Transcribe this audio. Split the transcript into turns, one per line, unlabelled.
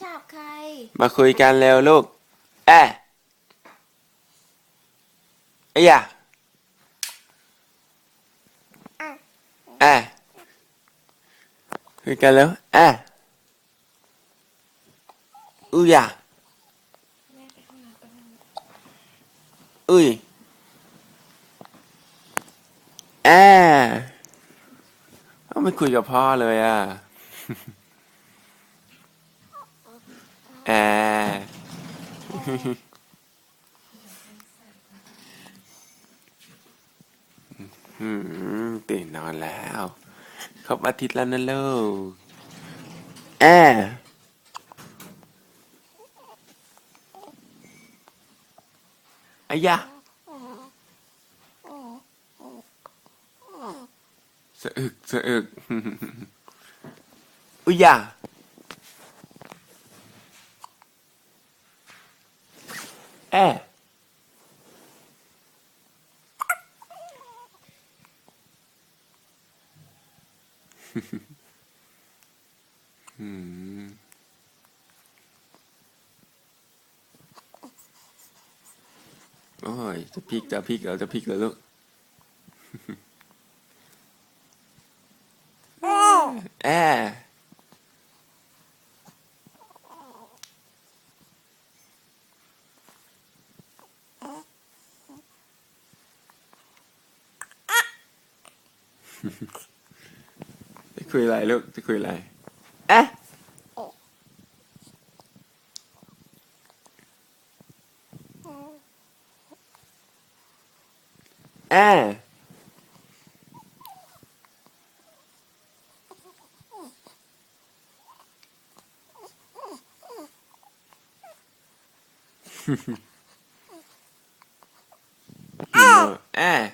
ชอบใคร
มาคุยกันเร็วลูก แอะไอ้ยะแอะคุยกันแล้วแอะอุ้ยอะอุ้ยแอะเอาไม่คุยกับพ่อเลยอะ แอร์อืมตื่นนอนแล้วครบอาทิตย์แล้วนะลูกแอร์อายะสะอึกสะอึกอุยยา แอะอืมโอ้ย จะพลิกจะพลิกเหรอจะพลิกเหรอลูกแอะ จะคุยอะไรลูกจะคุยอะไรแอะแอะแอะ